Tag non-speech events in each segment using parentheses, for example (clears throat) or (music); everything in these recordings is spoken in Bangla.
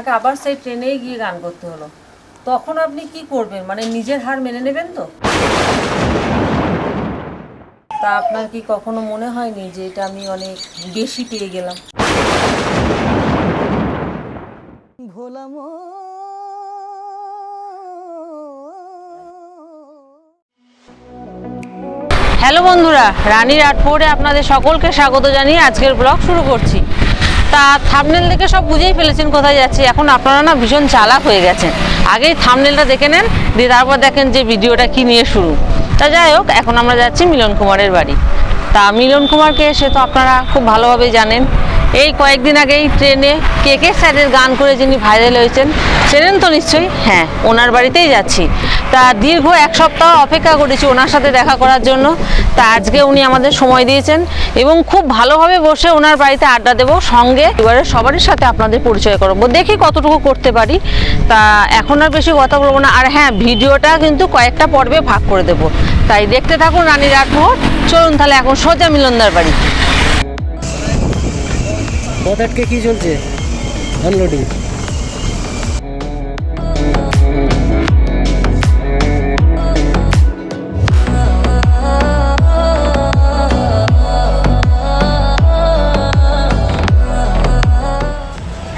তাকে আবার সেই ট্রেনেই গিয়ে গান করতে হলো। তখন আপনি কি করবেন? মানে নিজের হার মেনে নেবেন তো? তা আপনার কি কখনো মনে হয়নি যে এটা আমি অনেক বেশি পেয়ে গেলাম? ভোলাম হ্যালো বন্ধুরা রানীর আটপোরে আপনাদের সকলকে স্বাগত জানিয়ে আজকের ব্লগ শুরু করছি। তা থামনেল দেখে সব বুঝেই ফেলেছেন কোথায় যাচ্ছি। এখন আপনারা না ভীষণ চালাক হয়ে গেছেন। আগেই থামনেলটা দেখে নেন, দিয়ে তারপর দেখেন যে ভিডিওটা কি নিয়ে শুরু। তা যাই হোক, এখন আমরা যাচ্ছি মিলন কুমারের বাড়ি। তা মিলন কুমারকে সে তো আপনারা খুব ভালোভাবেই জানেন। এই কয়েকদিন আগেই ট্রেনে কে কে স্যারের গান করে যিনি ভাইরাল হয়েছেন চেনেন তো নিশ্চয়ই? হ্যাঁ। ওনার বাড়িতেই যাচ্ছি। তা দীর্ঘ এক সপ্তাহ অপেক্ষা করেছি ওনার সাথে দেখা করার জন্য। তা আজকে উনি আমাদের সময় দিয়েছেন এবং খুব ভালোভাবে বসে ওনার বাড়িতে আড্ডা দেবো সঙ্গে। এবারে সবারই সাথে আপনাদের পরিচয় করব। দেখি কতটুকু করতে পারি। তা এখন আর বেশি কথা বলব না। আর হ্যাঁ ভিডিওটা কিন্তু কয়েকটা পর্বে ভাগ করে দেবো। তাই দেখতে থাকুন রানী আটমোহর চলুন তাহলে এখন সোজা মিলনদার বাড়ি। পথ আটকে কি চলছে? আনলোডিং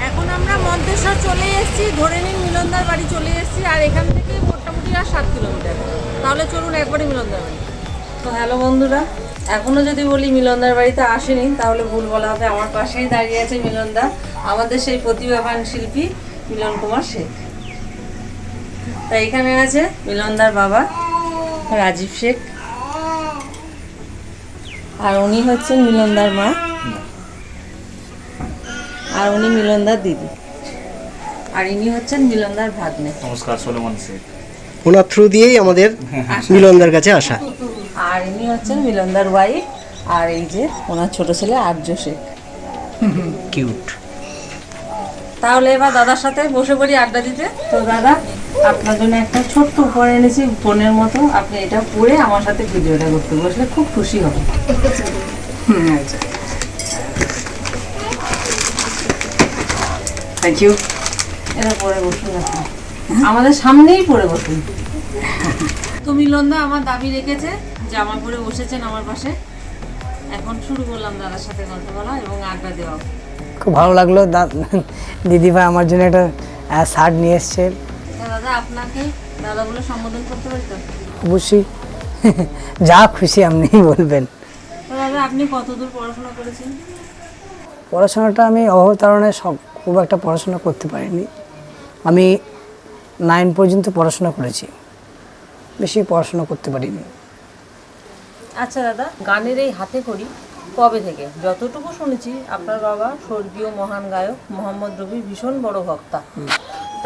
এখন আমরা মন্তেশ্বর চলে এসেছি ধরে নিন মিলনদার বাড়ি চলে এসেছি আর এখান থেকে মোটামুটি আর সাত কিলোমিটার। তাহলে চলুন একবারই মিলনদার বাড়ি। তো হ্যালো বন্ধুরা এখনও যদি বলি মিলনদার বাড়িতে আসেনি, তাহলে ভুল বলা হবে। আমার পাশেই দাঁড়িয়ে আছে মিলনদা। আমাদের সেই প্রতিভাবান শিল্পী মিলন কুমার শেখ। তা এখানে আছে মিলনদার বাবা রাজীব শেখ। আর উনি হচ্ছেন মিলনদার মা। আর উনি মিলনদার দিদি। আর ইনি হচ্ছেন মিলনদার ভাগ্নে। নমস্কার, সোলেমান শেখ। ওনার থ্রু দিয়েই আমাদের মিলনদার কাছে আসা। আর ইনি হচ্ছেন মিলনদার ওয়াইফ আর এই যে ওনার ছোট ছেলে আর্য শেখ। কিউট তাহলে এবার দাদার সাথে বসে পড়ি আড্ডা দিতে। তো দাদা আপনার জন্য একটা ছোট্ট উপহার এনেছি বোনের মতো। আপনি এটা পরে আমার সাথে ভিডিওটা করতে বসলে খুব খুশি হবে। থ্যাংক ইউ এটা পরে বসুন আপনি। আমাদের সামনেই পড়ে বসুন। তো মিলনদা আমার দাবি রেখেছে জামা পরে বসেছেন আমার পাশে। এখন শুরু করলাম দাদার সাথে গল্প বলা এবং আড্ডা দেওয়া। খুব ভালো লাগল। দিদিভাই আমার জন্য একটা শার্ট নিয়ে এসছে। দাদা আপনাকে দাদা বলে সম্বোধন করতে পারি তো? অবশ্যই। (laughs) যা খুশি আপনি বলবেন। দাদা আপনি কতদূর পড়াশোনা করেছেন? পড়াশোনাটা আমি অভাব কারণে সব খুব একটা পড়াশোনা করতে পারিনি। আমি নাইন পর্যন্ত পড়াশোনা করেছি। বেশি পড়াশোনা করতে পারিনি। আচ্ছা দাদা গানের এই হাতে করি কবে থেকে? যতটুকু শুনেছি আপনার বাবা স্বর্গীয় মহান গায়ক মোহাম্মদ রবির ভীষণ বড় ভক্তা।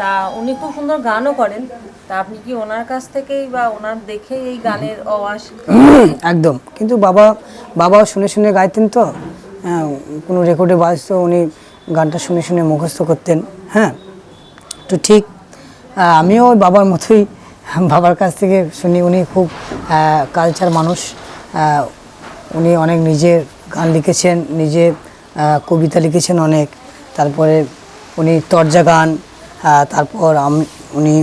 তা উনি খুব সুন্দর গানও করেন। তা আপনি কি ওনার কাছ থেকেই বা ওনার দেখে এই গানের আওয়াজ (clears throat) একদম। কিন্তু বাবা বাবাও শুনে শুনে গাইতেন তো। হ্যাঁ কোনো রেকর্ডে বাজতো উনি গানটা শুনে শুনে মুখস্থ করতেন। হ্যাঁ তো ঠিক আমিও বাবার মতোই বাবার কাছ থেকে শুনি। উনি খুব কালচার মানুষ। উনি অনেক নিজের গান লিখেছেন, নিজে কবিতা লিখেছেন অনেক। তারপরে উনি তরজা গান তারপর উনি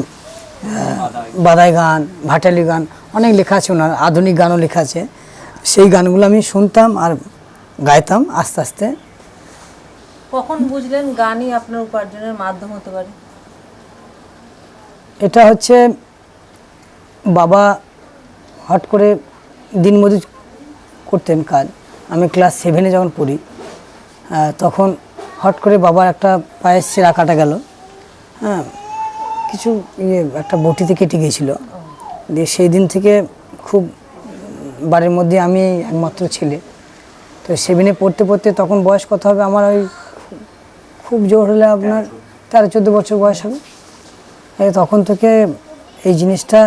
বাদাই গান, ভাটালি গান অনেক লেখা আছে ওনার। আধুনিক গানও লেখা আছে। সেই গানগুলো আমি শুনতাম আর গাইতাম আস্তে আস্তে। কখন বুঝলেন গানই আপনার উপার্জনের মাধ্যম হতে পারে? এটা হচ্ছে বাবা হট করে দিনমজুর করতেন কাজ। আমি ক্লাস সেভেনে যখন পড়ি তখন হট করে বাবার একটা পায়ের শিরা কাটা গেল। হ্যাঁ কিছু ইয়ে একটা বটিতে কেটে গিয়েছিল। দিয়ে সেই দিন থেকে খুব বাড়ির মধ্যে আমি একমাত্র ছেলে। তো সেভেনে পড়তে পড়তে তখন বয়স কত হবে? আমার ওই খুব- জোর হলে আপনার তেরো চোদ্দ বছর বয়স হবে। তখন থেকে এই জিনিসটা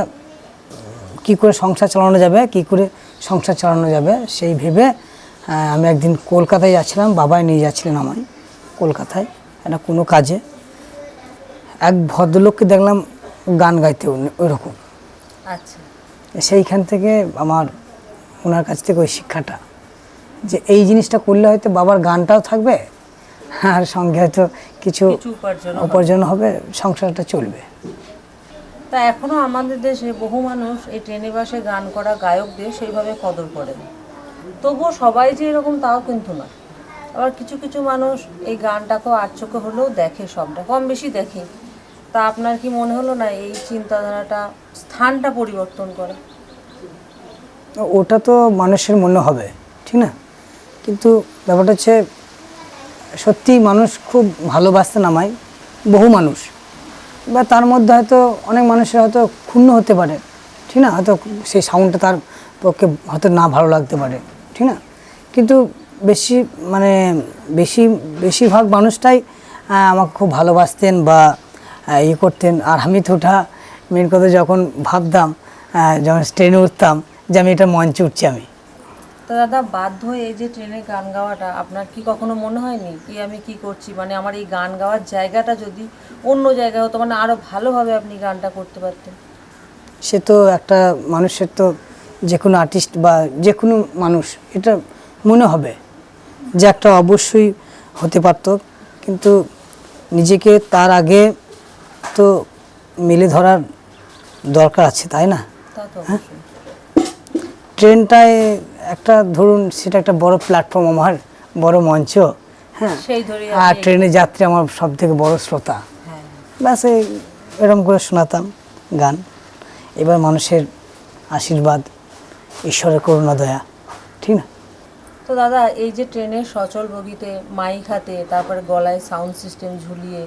কি করে সংসার চালানো যাবে কি করে সংসার চালানো যাবে সেই ভেবে আমি একদিন কলকাতায় যাচ্ছিলাম বাবাই নিয়ে যাচ্ছিলেন আমায় কলকাতায় একটা কোনো কাজে। এক ভদ্রলোককে দেখলাম গান গাইতে ওই রকম আচ্ছা। সেইখান থেকে আমার ওনার কাছ থেকে ওই শিক্ষাটা যে এই জিনিসটা করলে হয়তো বাবার গানটাও থাকবে আর সঙ্গে হয়তো কিছু উপার্জন হবে। উপার্জন হবে সংসারটা চলবে। তা এখনও আমাদের দেশে বহু মানুষ এই ট্রেনে বাসে গান করা গায়কদের সেইভাবে কদর করে তবুও সবাই যে এরকম তাও কিন্তু না আবার কিছু কিছু মানুষ এই গানটাকেও আর চোখে হলেও দেখে সবটা কম বেশি দেখে। তা আপনার কি মনে হলো না এই চিন্তাধারাটা স্থানটা পরিবর্তন করে? ওটা তো মানুষের মনে হবে ঠিক না? কিন্তু ব্যাপারটা হচ্ছে সত্যি মানুষ খুব ভালোবাসতে নামায় বহু মানুষ। বা তার মধ্যে হয়তো অনেক মানুষের হয়তো ক্ষুণ্ণ হতে পারে, ঠিক না? হয়তো সেই সাউন্ডটা তার পক্ষে হয়তো না ভালো লাগতে পারে, ঠিক না? কিন্তু বেশি মানে বেশি, বেশিরভাগ মানুষটাই আমাকে খুব ভালোবাসতেন বা ইয়ে করতেন। আর আমি তো ওটা মেন কথা যখন ভাবতাম যখন ট্রেনে উঠতাম যে আমি এটা মঞ্চে উঠছি আমি। তো দাদা বাধ্য হয়ে এই যে ট্রেনে গান গাওয়াটা আপনার কি কখনো মনে হয়নি কি আমি কি করছি? মানে আমার এই গান গাওয়ার জায়গাটা যদি অন্য জায়গায় হতো মানে আরও ভালোভাবে আপনি গানটা করতে পারতেন? সে তো একটা মানুষের তো যে কোনো আর্টিস্ট বা যে কোনো মানুষ এটা মনে হবে যে একটা অবশ্যই হতে পারত। কিন্তু নিজেকে তার আগে তো মেলে ধরার দরকার আছে তাই না? অবশ্যই। ট্রেনটায় একটা ধরুন সেটা একটা বড় প্ল্যাটফর্ম আমার বড় মঞ্চ হ্যাঁ? সেই ধরে আর ট্রেনের যাত্রী আমার সব থেকে বড় শ্রোতা। হ্যাঁ। ব্যাস এই এরকম করে শোনাতাম গান। এবার মানুষের আশীর্বাদ ঈশ্বরের করুণা দয়া ঠিক না? তো দাদা এই যে ট্রেনের সচল বগিতে মাইক হাতে তারপরে গলায় সাউন্ড সিস্টেম ঝুলিয়ে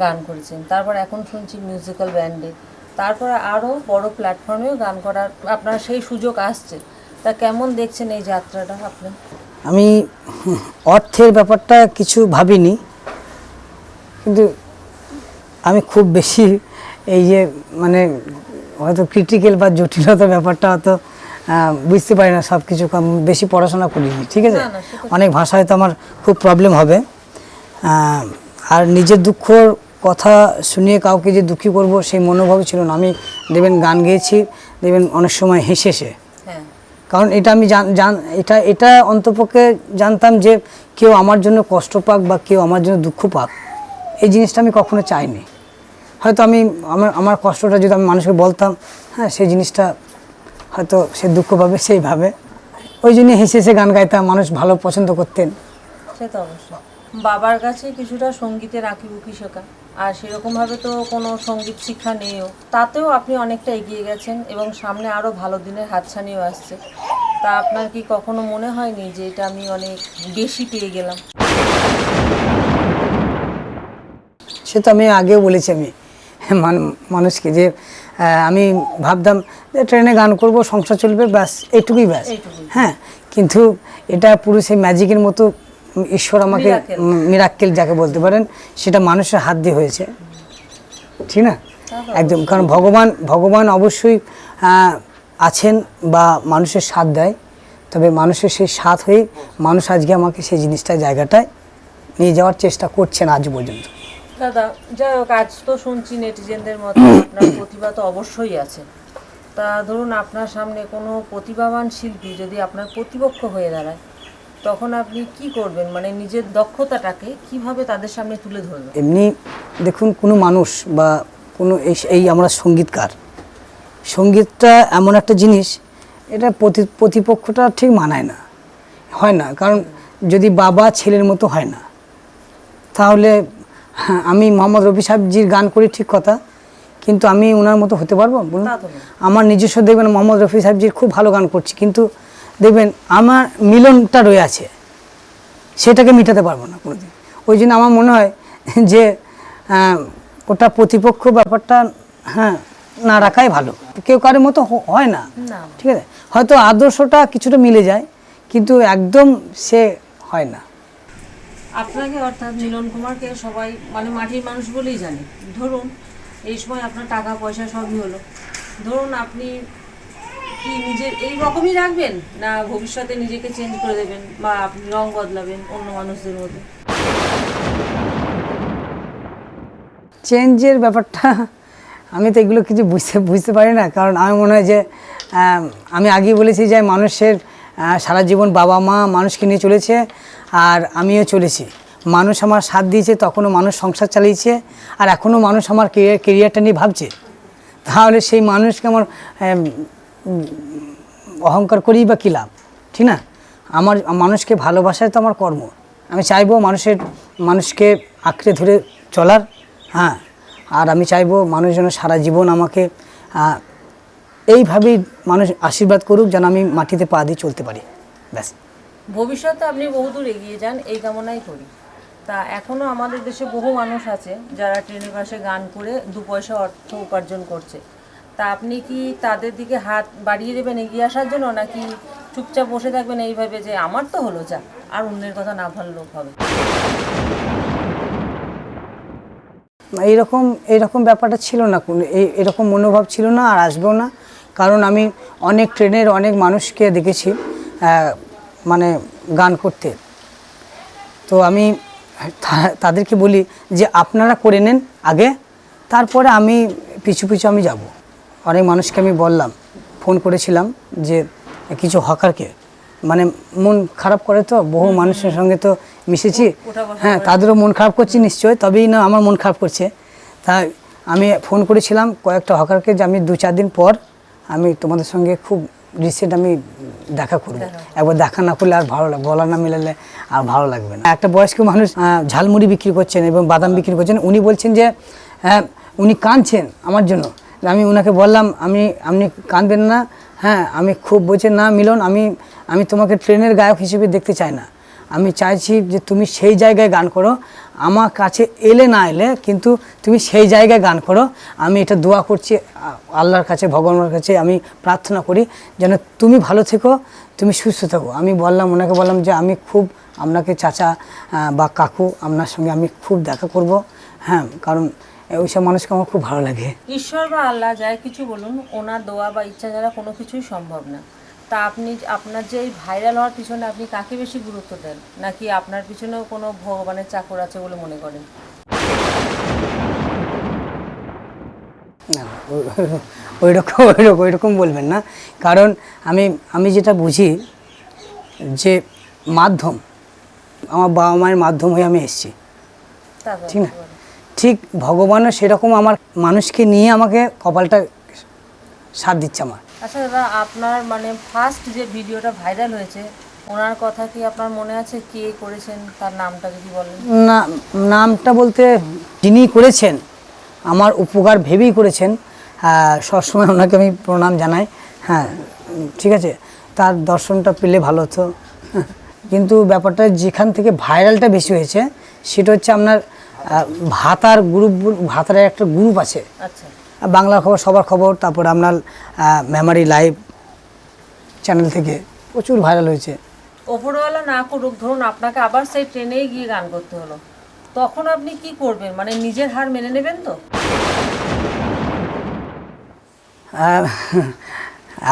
গান করেছেন তারপর এখন শুনছি মিউজিক্যাল ব্যান্ডে তারপরে আরও বড় প্ল্যাটফর্মেও গান করার আপনার সেই সুযোগ আসছে। তা কেমন দেখছেন এই যাত্রাটা আপনি? আমি অর্থের ব্যাপারটা কিছু ভাবিনি কিন্তু আমি খুব বেশি এই যে মানে হয়তো ক্রিটিক্যাল বা জটিলতা ব্যাপারটা হয়তো বুঝতে পারি না সব কিছু বেশি পড়াশোনা করিনি ঠিক আছে? অনেক ভাষা হয়তো আমার খুব প্রবলেম হবে। আর নিজের দুঃখর কথা শুনিয়ে কাউকে যে দুঃখী করব সেই মনোভাব ছিল না। আমি দেখবেন গান গেয়েছি দেখবেন অনেক সময় হেসে হেসে কারণ এটা আমি জান এটা এটা অন্তপক্ষে জানতাম যে কেউ আমার জন্য কষ্ট পাক বা কেউ আমার জন্য দুঃখ পাক। এই জিনিসটা আমি কখনো চাইনি। হয়তো আমি আমার আমার কষ্টটা যদি আমি মানুষকে বলতাম হ্যাঁ সেই জিনিসটা হয়তো সে দুঃখ পাবে সেইভাবে ওই জন্য হেসে হেসে গান গাইতাম, মানুষ ভালো পছন্দ করতেন। সে তো অবশ্যই। বাবার কাছে কিছুটা সঙ্গীতের আঁকিবুকি শেখা। আর সেরকমভাবে তো কোনো সংগীত শিক্ষা নেইও। তাতেও আপনি অনেকটা এগিয়ে গেছেন এবং সামনে আরও ভালো দিনের হাতছানিও আসছে। তা আপনার কি কখনো মনে হয়নি যে এটা আমি অনেক বেশি পেয়ে গেলাম? সে তো আমি আগেও বলেছি আমি। মান- মানুষকে যে আমি ভাবতাম যে ট্রেনে গান করব সংসার চলবে ব্যাস এটুকুই ব্যাস। হ্যাঁ কিন্তু এটা পুরো সেই ম্যাজিকের মতো ঈশ্বর আমাকে মিরাক্কেল যাকে বলতে পারেন সেটা মানুষের হাত দিয়ে হয়েছে। ঠিক না? একদম কারণ ভগবান ভগবান অবশ্যই আছেন বা মানুষের সাথ দেয় তবে মানুষের সেই সাথ হয়ে মানুষ আজকে আমাকে সেই জিনিসটা জায়গাটায় নিয়ে যাওয়ার চেষ্টা করছেন আজ পর্যন্ত। দাদা যাই হোক আজ তো শুনছি নেটিজেনদের মতো আপনার প্রতিভা তো অবশ্যই আছে। তা ধরুন আপনার সামনে কোনো প্রতিভাবান শিল্পী যদি আপনার প্রতিপক্ষ হয়ে দাঁড়ায় তখন আপনি কি করবেন? মানে নিজের দক্ষতাটাকে কীভাবে তাদের সামনে তুলে ধরবেন? এমনি দেখুন কোনো মানুষ বা কোনো এই আমরা সঙ্গীতকার সঙ্গীতটা এমন একটা জিনিস এটা প্রতি প্রতিপক্ষটা ঠিক মানায় না হয় না। কারণ যদি বাবা ছেলের মতো হয় না তাহলে হ্যাঁ, আমি মোহাম্মদ রফি সাহেবজির গান করি ঠিক কথা কিন্তু আমি ওনার মতো হতে পারব? বলুন। আমার নিজস্ব দেখবেন মোহাম্মদ রফি সাহেবজির খুব ভালো গান করছি কিন্তু দেখবেন আমার মিলনটা রয়ে আছে। সেটাকে মেটাতে পারব না কোনোদিন। ওই জন্য আমার মনে হয় (laughs) যে ওটা প্রতিপক্ষ ব্যাপারটা হ্যাঁ না রাখাই ভালো। কেউ কারোর মতো হয় না। না। ঠিক আছে? হয়তো আদর্শটা কিছুটা মিলে যায় কিন্তু একদম সে হয় না। আপনাকে অর্থাৎ মিলন কুমারকে সবাই মানে মাটির মানুষ বলেই জানে। ধরুন এই সময় আপনার টাকা পয়সা সবই হলো। ধরুন আপনি কি নিজের এই রকমই রাখবেন? না ভবিষ্যতে নিজেকে চেঞ্জ করে দেবেন বা আপনি রং বদলাবেন অন্য মানুষদের মতো চেঞ্জের ব্যাপারটা আমি তো এগুলো কিছু বুঝতে বুঝতে পারি না। কারণ আমি মনে হয় যে আমি আগেই বলেছি যে মানুষের সারা জীবন বাবা মা মানুষকে নিয়ে চলেছে আর আমিও চলেছি। মানুষ আমার সাথ দিয়েছে, তখনও মানুষ সংসার চালিয়েছে আর এখনও মানুষ আমার কেরিয়ার কেরিয়ারটা নিয়ে ভাবছে। তাহলে সেই মানুষকে আমার অহংকার করি বা কী লাভ? ঠিক না? আমার, মানুষকে ভালোবাসায় তো আমার কর্ম। আমি চাইব মানুষের, মানুষকে আঁকড়ে ধরে চলার হ্যাঁ? আর আমি চাইব মানুষ যেন সারা জীবন আমাকে এইভাবেই মানুষ আশীর্বাদ করুক যেন আমি মাটিতে পা দিয়ে চলতে পারি। ব্যাস। ভবিষ্যতে আপনি বহুদূর এগিয়ে যান, এই কামনাই করি। তা এখনও আমাদের দেশে বহু মানুষ আছে যারা ট্রেনের পাশে গান করে দু পয়সা অর্থ উপার্জন করছে। তা আপনি কি তাদের দিকে হাত বাড়িয়ে দেবেন, এগিয়ে আসার জন্য, নাকি চুপচাপ বসে থাকবেন এইভাবে যে আমার তো হলো যা, আর অন্যের কথা না ভাবলেও হবে? এইরকম এইরকম ব্যাপারটা ছিল না কোনো এরকম মনোভাব ছিল না, আর আসবেও না। কারণ আমি অনেক ট্রেনের অনেক মানুষকে দেখেছি মানে গান করতে। তো আমি তাদেরকে বলি যে, আপনারা করে নেন আগে, তারপরে আমি পিছু পিছু আমি যাব। অনেক মানুষকে আমি বললাম ফোন করেছিলাম যে কিছু হকারকে। মানে মন খারাপ করে তো বহু মানুষের সঙ্গে তো মিশেছি। হ্যাঁ তাদেরও মন খারাপ করছি নিশ্চয় তবেই না আমার মন খারাপ করছে। তাই আমি ফোন করেছিলাম কয়েকটা হকারকে যে আমি দু চার দিন পর আমি তোমাদের সঙ্গে খুব রিসেন্ট আমি দেখা করব। একবার দেখা না করলে আর ভালো লাগবে গলা না মিলালে আর ভালো লাগবে না। একটা বয়স্ক মানুষ ঝালমুড়ি বিক্রি করছেন এবং বাদাম বিক্রি করছেন উনি বলছেন যে হ্যাঁ উনি কাঁদছেন আমার জন্য। আমি ওনাকে বললাম, আমি, আপনি কাঁদবেন না। হ্যাঁ আমি খুব বলছেন না, মিলন, আমি আমি তোমাকে ট্রেনের গায়ক হিসেবে দেখতে চাই না। আমি চাইছি যে তুমি সেই জায়গায় গান করো। আমার কাছে এলে না এলে কিন্তু তুমি সেই জায়গায় গান করো। আমি এটা দোয়া করছি, আল্লাহর কাছে, ভগবানের কাছে, আমি প্রার্থনা করি যেন তুমি ভালো থেকো, তুমি সুস্থ থাকো। আমি বললাম ওনাকে বললাম যে, আমি খুব আপনাকে চাচা বা কাকু, আপনার সঙ্গে আমি খুব দেখা করব। হ্যাঁ কারণ ওইসব মানুষকে আমার খুব ভালো লাগে। ঈশ্বর বা আল্লাহ যাই কিছু বলুন ওনার দোয়া বা ইচ্ছা ছাড়া কোনো কিছুই সম্ভব না। তা আপনি আপনার যে এই ভাইরাল হওয়ার পিছনে আপনি কাকে বেশি গুরুত্ব দেন? নাকি আপনার পিছনেও কোনো ভগবানের চাকর আছে বলে মনে করেন? না ওই- রকম ওই রকম ওই রকম বলবেন না। কারণ আমি আমি যেটা বুঝি যে মাধ্যম আমার বাবা মায়ের মাধ্যম হয়ে আমি এসেছি। ঠিক না? ঠিক ভগবানও সেরকম আমার মানুষকে নিয়ে আমাকে কপালটা সাথ দিচ্ছে আমার। আচ্ছা দাদা আপনার মানে ফার্স্ট যে ভিডিওটা ভাইরাল হয়েছে ওনার কথা কি আপনার মনে আছে কে করেছেন? তার নামটা যদি বলেন। না নামটা বলতে যিনি করেছেন আমার উপকার ভেবেই করেছেন সবসময় ওনাকে আমি প্রণাম জানাই হ্যাঁ ঠিক আছে তার দর্শনটা পেলে ভালো হতো। কিন্তু ব্যাপারটা যেখান থেকে ভাইরালটা বেশি হয়েছে সেটা হচ্ছে আপনার ভাতার গ্রুপ ভাতারের একটা গ্রুপ আছে। আচ্ছা। বাংলা খবর সবার খবর তারপর আপনার মেমারি লাইভ চ্যানেল থেকে প্রচুর ভাইরাল হয়েছে। ওপরওয়ালা না করুক ধরুন আপনাকে আবার সেই ট্রেনেই গিয়ে গান করতে হলো। তখন আপনি কি করবেন? মানে নিজের হার মেনে নেবেন তো?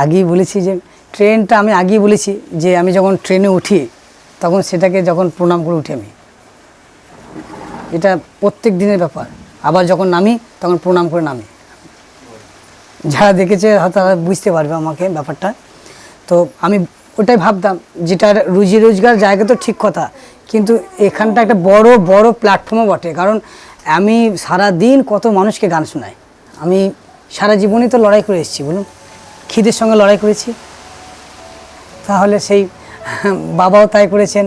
আগেই বলেছি যে ট্রেনটা আমি আগেই বলেছি যে আমি যখন ট্রেনে উঠি তখন সেটাকে যখন প্রণাম করে উঠি আমি। এটা প্রত্যেক দিনের ব্যাপার। আবার যখন নামি, তখন প্রণাম করে নামি। যারা দেখেছে, হয়তো বুঝতে পারবে আমাকে ব্যাপারটা। তো আমি ওটাই ভাবতাম, যেটা রুজি রোজগার জায়গা তো ঠিক কথা, কিন্তু এখানটা একটা বড় বড় প্ল্যাটফর্মও বটে। কারণ আমি সারা দিন কত মানুষকে গান শোনাই। আমি সারা জীবনই তো লড়াই করে এসেছি, বলুন। খিদের সঙ্গে লড়াই করেছি। তাহলে সেই বাবাও তাই করেছেন,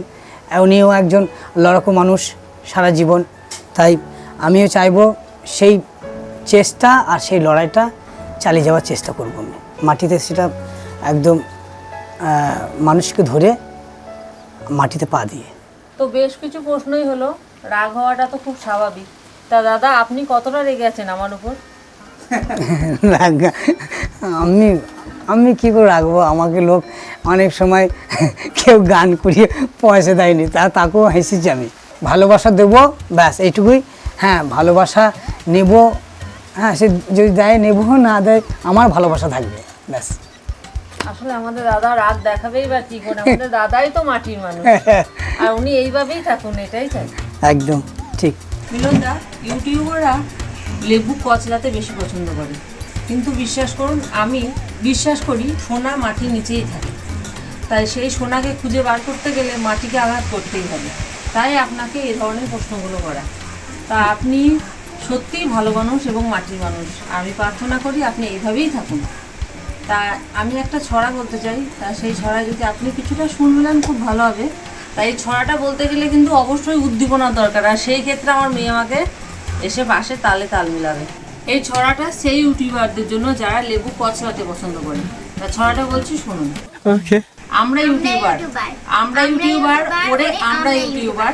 উনিও একজন লড়াকু মানুষ সারা জীবন। তাই আমিও চাইব সেই চেষ্টা আর সেই লড়াইটা চালিয়ে যাওয়ার চেষ্টা করব আমি। মাটিতে সেটা একদম মানুষকে ধরে মাটিতে পা দিয়ে। তো বেশ কিছু প্রশ্নই হলো। রাগ হওয়াটা তো খুব স্বাভাবিক। তা দাদা আপনি কতটা রেগে আছেন আমার উপর? (laughs) রাগ- আমি আমি কী করে রাখব আমাকে লোক অনেক সময় (laughs) কেউ গান করিয়ে পয়সা দেয়নি। তা তাকেও হেসেছি আমি। ভালোবাসা দেবো ব্যাস এইটুকুই। হ্যাঁ ভালোবাসা নেব হ্যাঁ সে যদি দেয় নেব না দেয় আমার ভালোবাসা থাকবে ব্যাস। আসলে আমাদের দাদা রাগ দেখাবেই বা কি করে? আমাদের দাদাই তো মাটির মানুষ। (laughs) আর উনি এইভাবেই থাকুন এটাই চাই একদম ঠিক। মিলনদা ইউটিউবাররা লেবু কচলাতে বেশি পছন্দ করে। কিন্তু বিশ্বাস করুন আমি বিশ্বাস করি সোনা মাটির নিচেই থাকে। তাই সেই সোনাকে খুঁজে বার করতে গেলে মাটিকে আঘাত করতেই হবে। তাই আপনাকে এই ধরনের প্রশ্নগুলো করা। তা আপনি সত্যিই ভালো মানুষ এবং মাটির মানুষ। আমি প্রার্থনা করি আপনি এইভাবেই থাকুন। তা আমি একটা ছড়া বলতে চাই। তা সেই ছড়ায় যদি আপনি কিছুটা শুনলেন, খুব ভালো হবে। তাই ছড়াটা বলতে গেলে কিন্তু অবশ্যই উদ্দীপনার দরকার। আর সেই ক্ষেত্রে আমার মেয়ে আমাকে এসে পাশে তালে তাল মিলাবে। এই ছড়াটা সেই ইউটিউবারদের জন্য যারা লেবু কচলাতে পছন্দ করে। তা ছড়াটা বলছি শুনুন। ওকে আমরা ইউটিউবার। আমরা ইউটিউবার করে আমরা ইউটিউবার।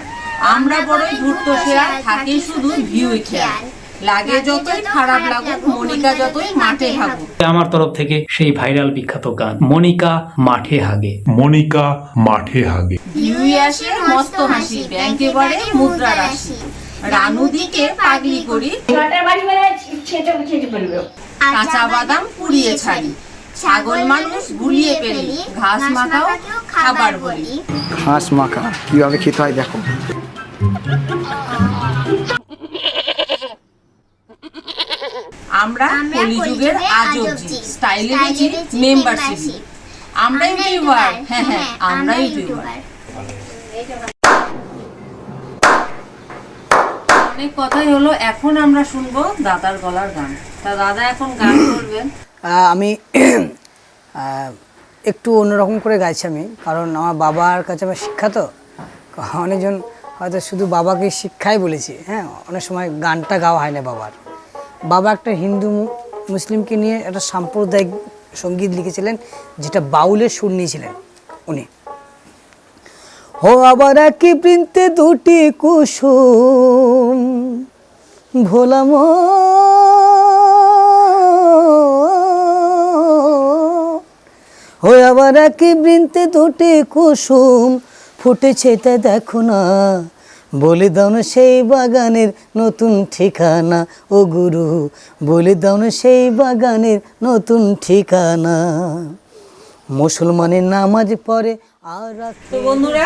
আমরা বড়ই ধূর্ত সেরা থাকি শুধু ভিউ খেয়াল। লাগে যতই খারাপ লাগুক মনিকা যতই মাঠে থাকুক আমার তরফ থেকে সেই ভাইরাল বিখ্যাত গান মনিকা মাঠে হাগে। মনিকা মাঠে হাগে। ভিউই আসে মস্ত হাসি ব্যাংকে বাড়ে মুদ্রা রাশি। রানুদিকে পাগলি করি। কাঁচা বাদাম পুড়িয়ে ছাড়ি। ছাগল মানুষ গুলিয়ে পেলি ঘাস মাখাও খাবার বলি। হাঁস মাখা কীভাবে খেতে হয় দেখো। আমরা কলিযুগের আজব স্টাইলে মেম্বারশিপ আমরা ইউটিউবার হ্যাঁ হ্যাঁ আমরা ইউটিউবার অনেক কথাই হলো এখন আমরা শুনব দাদার গলার গান। তা দাদা এখন গান করবেন? আমি (clears throat) একটু অন্যরকম করে গাইছি আমি। কারণ আমার বাবার কাছে আমার শিক্ষা তো। (laughs) অনেকজন হয়তো শুধু বাবাকে শিক্ষাই বলেছি হ্যাঁ? অনেক সময় গানটা গাওয়া হয় না বাবার। বাবা একটা হিন্দু মুসলিমকে নিয়ে একটা সাম্প্রদায়িক সংগীত লিখেছিলেন, যেটা বাউলের সুর নিয়েছিলেন উনি। হো, আবার একই বৃন্তে দুটি কুসুম ভোলাম আবার একই বৃন্তে দুটি কুসুম ফুটেছে তা দেখো না। বলে দাও না সেই বাগানের নতুন ঠিকানা। ও গুরু, বলে দাও না সেই বাগানের নতুন ঠিকানা। মুসলমানের নামাজ পড়ে আর তো বন্ধুরা,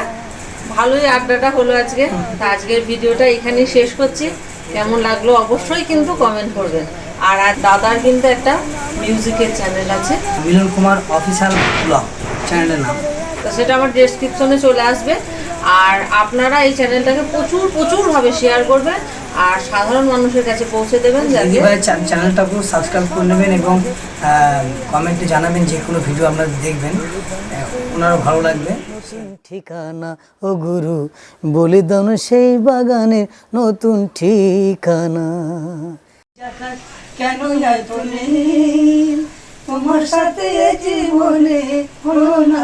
ভালোই আড্ডাটা হলো আজকে। তা আজকের ভিডিওটা এখানেই শেষ করছি। কেমন লাগল অবশ্যই কিন্তু কমেন্ট করবেন। আর আর দাদার কিন্তু একটা মিউজিকের চ্যানেল আছে। মিলন কুমার অফিসিয়াল ব্লগ চ্যানেলের নাম। তো সেটা আমার ডেসক্রিপশনে চলে আসবে। আর আপনারা এই চ্যানেলটাকে প্রচুর প্রচুরভাবে শেয়ার করবেন আর সাধারণ মানুষের কাছে পৌঁছে দেবেন যাতে দিদিভাই চ্যানেলটাকেও সাবস্ক্রাইব করে নেবেন এবং কমেন্টে জানাবেন যে কোনো ভিডিও আপনারা দেখবেন। ওনারও ভালো লাগবে। ঠিকানা ও গুরু বলে দাও না সেই বাগানের নতুন ঠিকানা। কেন এত নেই তোমার সাথে জীবনে হলো না